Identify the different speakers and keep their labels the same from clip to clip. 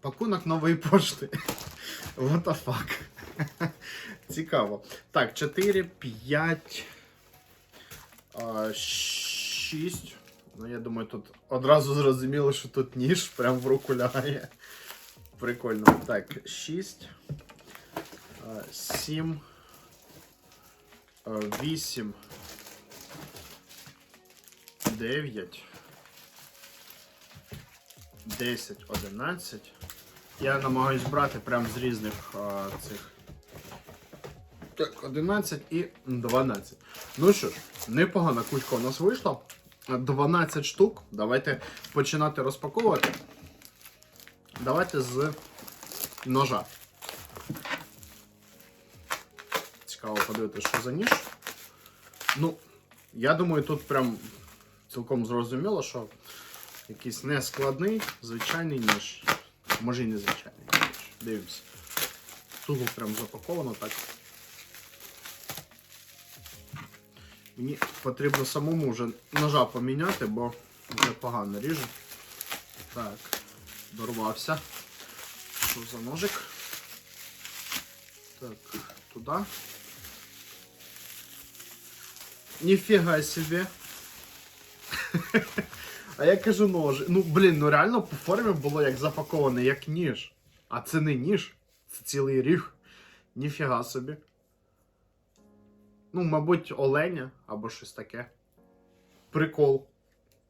Speaker 1: Пакунок нової пошти. What the fuck. Цікаво. Так, 4, 5, 6. Ну, я думаю, тут одразу зрозуміло, що тут ніж прям в руку лягає. Прикольно. Так, 6, 7, 8, 9, 10, 11. Я намагаюсь брати прям з різних а, цих. Так, 11 і 12. Ну що ж, непогана кучка у нас вийшла. 12 штук. Давайте починати розпаковувати. Давайте з ножа. Цікаво подивитися, що за ніж. Ну, я думаю, тут прям цілком зрозуміло, що якийсь нескладний, звичайний ніж. Може і не звичайний. Дивимось. Туго прям запаковано так. Мені потрібно самому вже ножа поміняти, бо вже погано ріже. Так, дорвався. Що за ножик? Так, туди. Ніфіга собі. А я кажу нож. Ну, блін, ну реально по формі було як запаковане, як ніж. А це не ніж, це цілий ріг. Ніфіга собі. Ну, мабуть, оленя або щось таке. Прикол.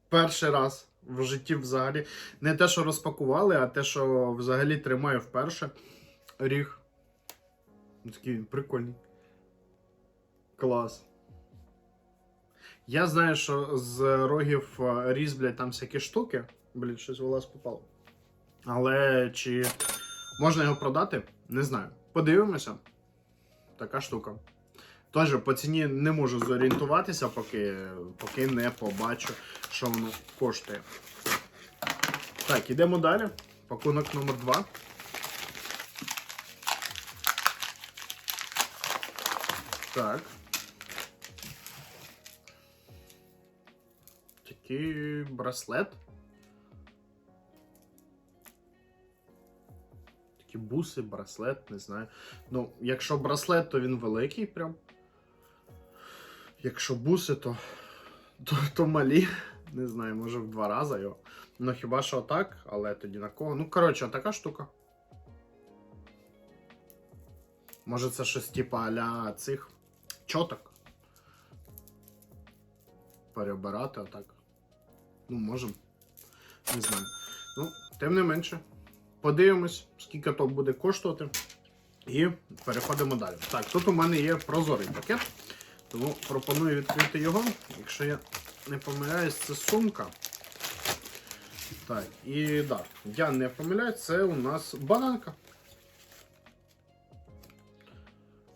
Speaker 1: Перший раз в житті взагалі. Не те, що розпакували, а те, що взагалі тримаю вперше ріг. Ну, Такий він прикольний. Клас. Я знаю, що з рогів е, різблять там всякі штуки. Блін, щось в волос попало. Але чи можна його продати? Не знаю. Подивимося. Така штука. Тож по ціні не можу зорієнтуватися, поки, поки не побачу, що воно коштує. Так, ідемо далі. Пакунок номер 2. Так. Такий браслет. Такі буси, браслет, не знаю. Ну, якщо браслет, то він великий прям. Якщо буси, то, то, то малі. Не знаю, може в два рази його. Ну хіба що так, але тоді на кого? Ну, коротше, така штука. Може це щось типа аля цих чоток. Перебирати отак. Ну, можемо. Не знаю. Ну, тим не менше. Подивимось, скільки то буде коштувати. І переходимо далі. Так, тут у мене є прозорий пакет. Тому пропоную відкрити його. Якщо я не помиляюсь, це сумка. Так, і так, я не помиляюсь, це у нас бананка.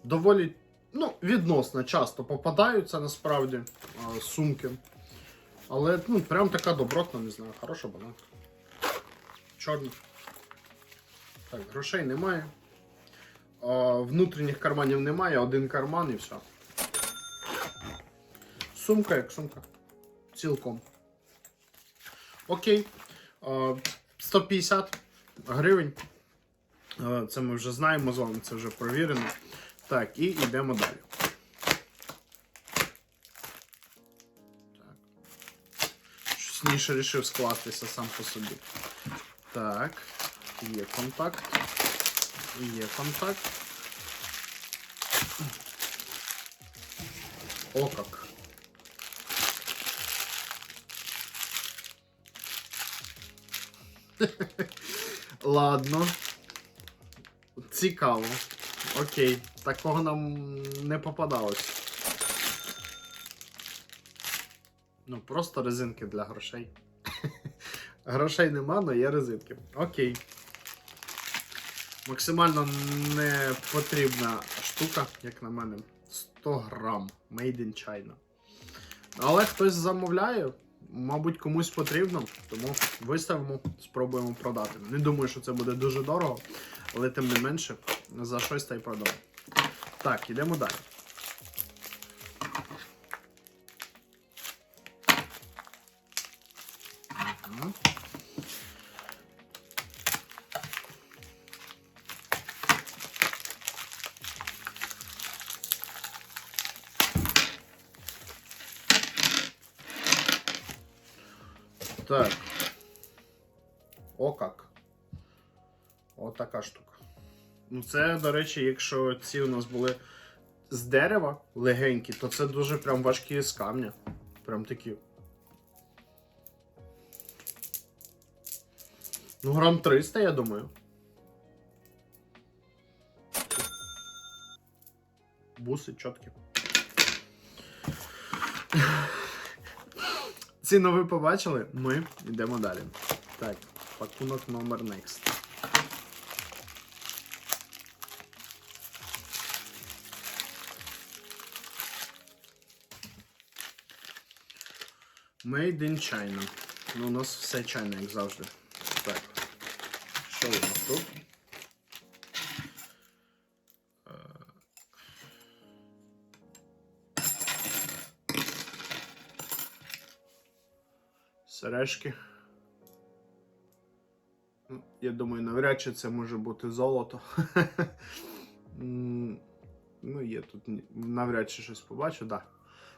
Speaker 1: Доволі, ну, відносно часто попадаються насправді сумки. Але ну, прям така добротна, не знаю, хороша бананка. Чорна. Так, грошей немає. А, внутрішніх карманів немає, один карман і все. Сумка як сумка. Цілком. Окей. А, 150 гривень. Це ми вже знаємо з вами, це вже провірено. Так, і йдемо далі. Щось ніше рішив скластися сам по собі. Так. Є контакт. Є контакт. О как. Ладно. Цікаво. Окей. Такого нам не попадалось. Ну, просто резинки для грошей. Грошей нема, але є резинки. Окей. Максимально не потрібна штука, як на мене. 100 грам. Made in China. Але хтось замовляє, мабуть, комусь потрібно, тому виставимо, спробуємо продати. Не думаю, що це буде дуже дорого, але тим не менше, за щось та й продамо. Так, ідемо далі. О така штука. Ну, це, до речі, якщо ці у нас були з дерева легенькі, то це дуже прям важкі з камня. Прям такі. Ну, грам 300, я думаю. Буси чіткі. Ціну ви побачили? Ми йдемо далі. Так, пакунок номер next. Made in China. Ну, у нас все чайне, як завжди. Так. Що у нас тут? Е, Сережки. Ну, Я думаю, навряд чи це може бути золото. Ну, є тут навряд чи щось побачу, так. Да.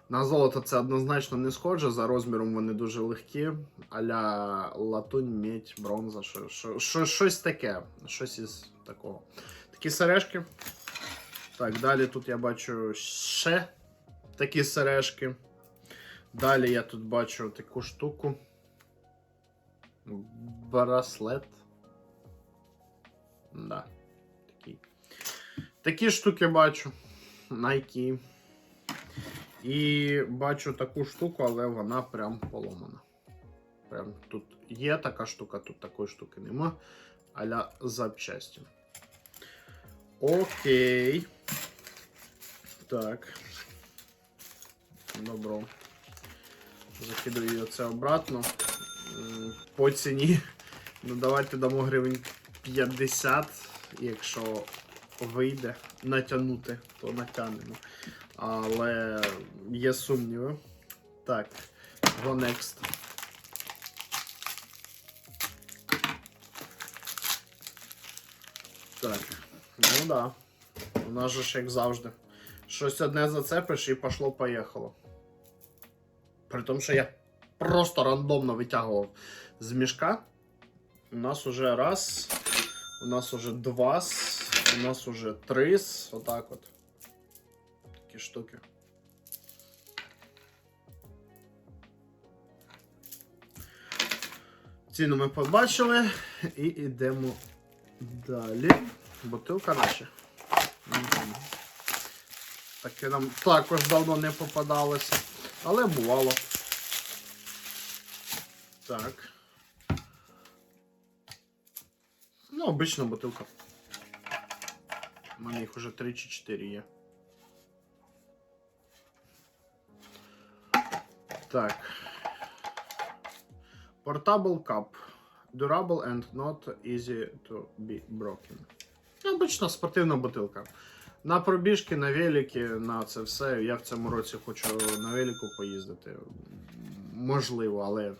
Speaker 1: На золото це однозначно не схоже. За розміром вони дуже легкі. Аля латунь, медь, бронза, що, що, що, щось таке. Щось із такого. Такі сережки. Так, далі тут я бачу ще такі сережки. Далі я тут бачу таку штуку. Браслет. Да. Такий. Такі штуки бачу. Nike. І бачу таку штуку, але вона прям поломана. Прям тут є така штука, тут такої штуки нема. Аля запчасті. Окей. Так. Добро. Закидаю це обратно. По ціні. Ну, давайте дамо гривень 50, якщо вийде натягнути, то натягнемо. Але є сумніви. Так, go next. Так, ну да. У нас же ж як завжди. Щось одне зацепиш і пошло-поїхало. При тому, що я просто рандомно витягував з мішка. У нас уже раз, у нас уже два, у нас уже три. Отак от. Такі штуки. Ціну ми побачили і йдемо далі. Бутилка наша. Таке нам також давно не попадалося, але бувало. Так. Ну, обична бутилка. У мене їх уже 3 чи 4 є. Так. Portable cup. Durable and not easy to be broken. Обична спортивна бутилка. На пробіжки, на велики, на це все. Я в цьому році хочу на велику поїздити. Можливо, але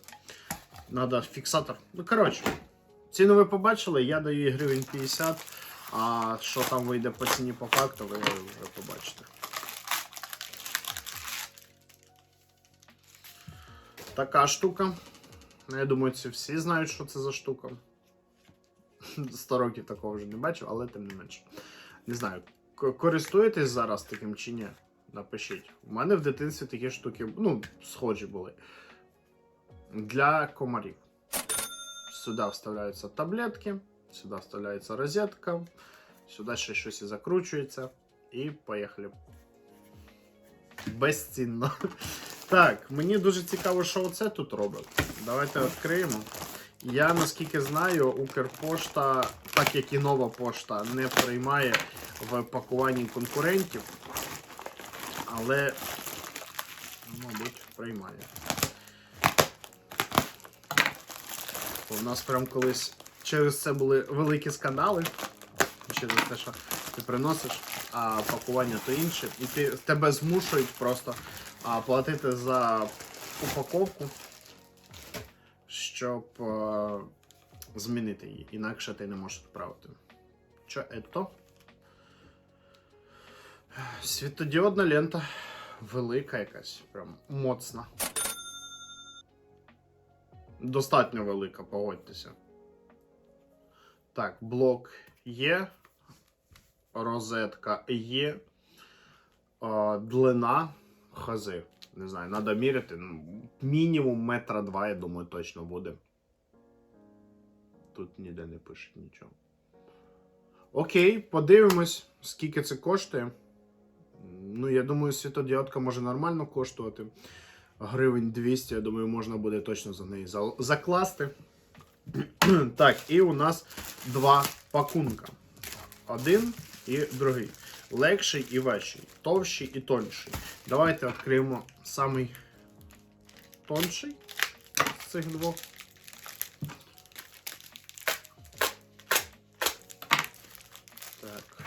Speaker 1: треба фіксатор. Ну, коротше, ціну ви побачили, я даю гривень 50, а що там вийде по ціні по факту, ви вже побачите. Така штука. Ну, Я думаю, ці всі знають, що це за штука. 100 років такого вже не бачив, але тим не менше. Не знаю, користуєтесь зараз таким чи ні? Напишіть. У мене в дитинстві такі штуки, ну, схожі були. Для комарів. Сюди вставляються таблетки, сюди вставляється розетка, сюди ще щось і закручується. І поїхали. Безцінно. Так, мені дуже цікаво, що оце тут робить. Давайте відкриємо. Я наскільки знаю, Укрпошта, так як і нова пошта, не приймає в пакуванні конкурентів. Але, мабуть, приймає. В нас прям колись через це були великі скандали. Через те, що ти приносиш, а пакування то інше. І ти, тебе змушують просто а, платити за упаковку, щоб е, змінити її. Інакше ти не можеш відправити. Що ето? Світодіодна лента. Велика якась, прям моцна. достатньо велика, погодьтеся. Так, блок є. Розетка є. Е, длина хази. Не знаю, треба міряти. Ну, Мінімум метра два, я думаю, точно буде. Тут ніде не пише нічого. Окей, подивимось, скільки це коштує. Ну, я думаю, світодіодка може нормально коштувати. Гривень 200, я думаю, можна буде точно за неї закласти. так, і у нас два пакунка. Один і другий. Легший і важчий. Товщий і тонший. Давайте відкриємо самий тонший з цих двох. Так.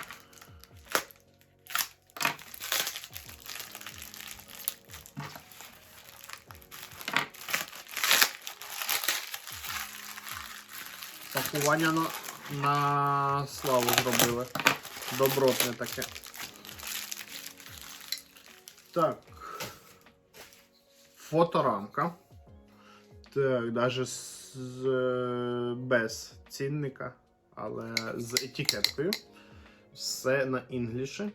Speaker 1: Пакування на, на славу зробили. Добротне таке. Так. Фоторамка. Так, даже з, без цінника, але з етикеткою. Все на інгліші.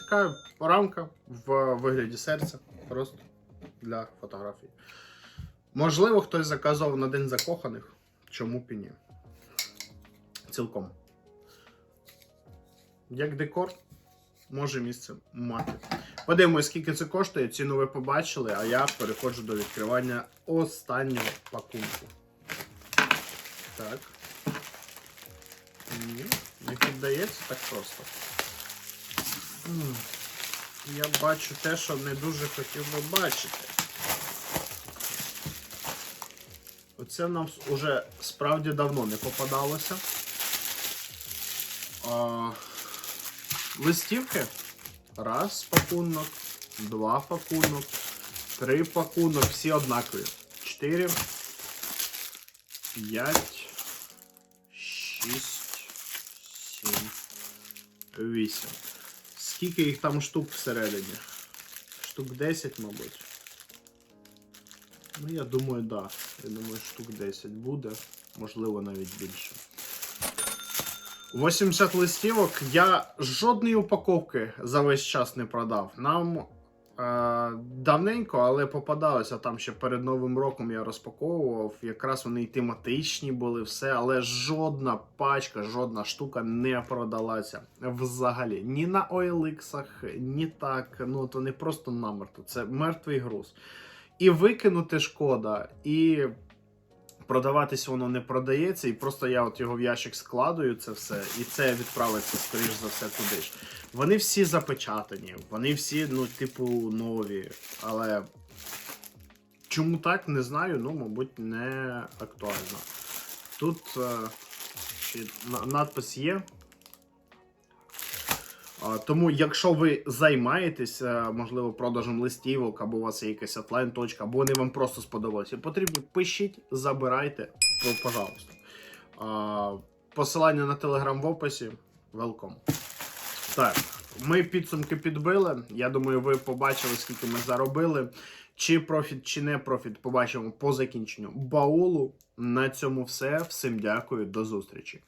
Speaker 1: Така рамка в вигляді серця. Просто для фотографій. Можливо, хтось заказував на День закоханих. Чому б і ні? Цілком. Як декор, може місце мати. Подивимось, скільки це коштує. Ціну ви побачили, а я переходжу до відкривання останнього пакунку. Так. Ні, не піддається так просто. Я бачу те, що не дуже хотів би бачити. Оце нам уже справді давно не попадалося. А, листівки. Раз пакунок, два пакунок, три пакунок, всі однакові. Чотири, п'ять, шість, сім, вісім. Скільки їх там штук всередині? Штук 10, мабуть. Ну, я думаю, так. Да. Я думаю, штук 10 буде, можливо, навіть більше. 80 листівок. Я жодної упаковки за весь час не продав. Нам е, давненько, але попадалося там ще перед Новим роком я розпаковував. Якраз вони і тематичні були, все, але жодна пачка, жодна штука не продалася взагалі. Ні на OLX, ні так. Ну, то не просто намертво, це мертвий груз. І викинути шкода, і продаватись воно не продається, і просто я от його в ящик складую, це все, і це відправиться, скоріш за все, туди ж. Вони всі запечатані, вони всі, ну, типу, нові. Але чому так, не знаю, ну, мабуть, не актуально. Тут е, надпис є. Тому, якщо ви займаєтесь, е, можливо, продажем листівок, або у вас є якась офлайн точка, або вони вам просто сподобалися, потрібно пишіть, забирайте, пожалуйста. Посилання на телеграм в описі. Welcome. Так, ми підсумки підбили. Я думаю, ви побачили, скільки ми заробили. Чи профіт, чи не профіт, побачимо по закінченню баулу. На цьому все. Всім дякую, до зустрічі.